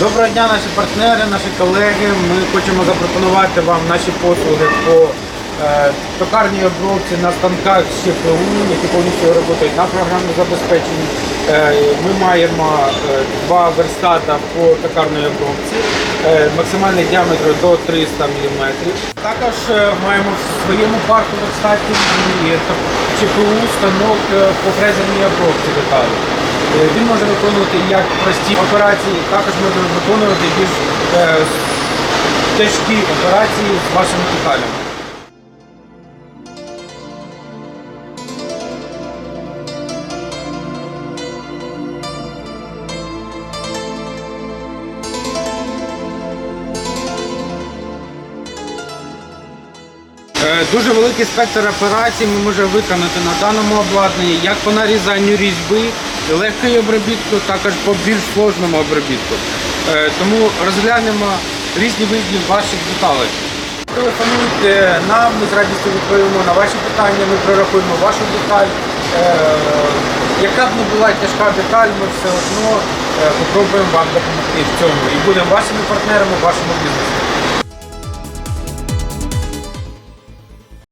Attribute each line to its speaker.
Speaker 1: Доброго дня, наші партнери, наші колеги. Ми хочемо запропонувати вам наші послуги по е, токарній обробці на станках ЧПУ, які повністю працюють на програмному забезпеченні. Е, ми маємо е, два верстата по токарній обробці, максимальний діаметр до 300 мм. Також маємо в своєму парку верстатів і ЧПУ станок по фрезерній обробці деталей. Е, Він може виконувати як прості операції, також може виконувати більш е, тяжкі операції з вашими деталями. Дуже великий спектр операцій ми можемо виконати на даному обладнанні, як по нарізанню різьби, легкої обробітку, також по більш сложному обробітку. Е, Тому розглянемо різні види ваших деталей. Телефонуйте нам, ми з радістю відповімо на ваші питання, ми прорахуємо вашу деталь. Е, Яка б не була тяжка деталь, ми все одно е, попробуємо вам допомогти в цьому і будемо вашими партнерами в вашому бізнесі.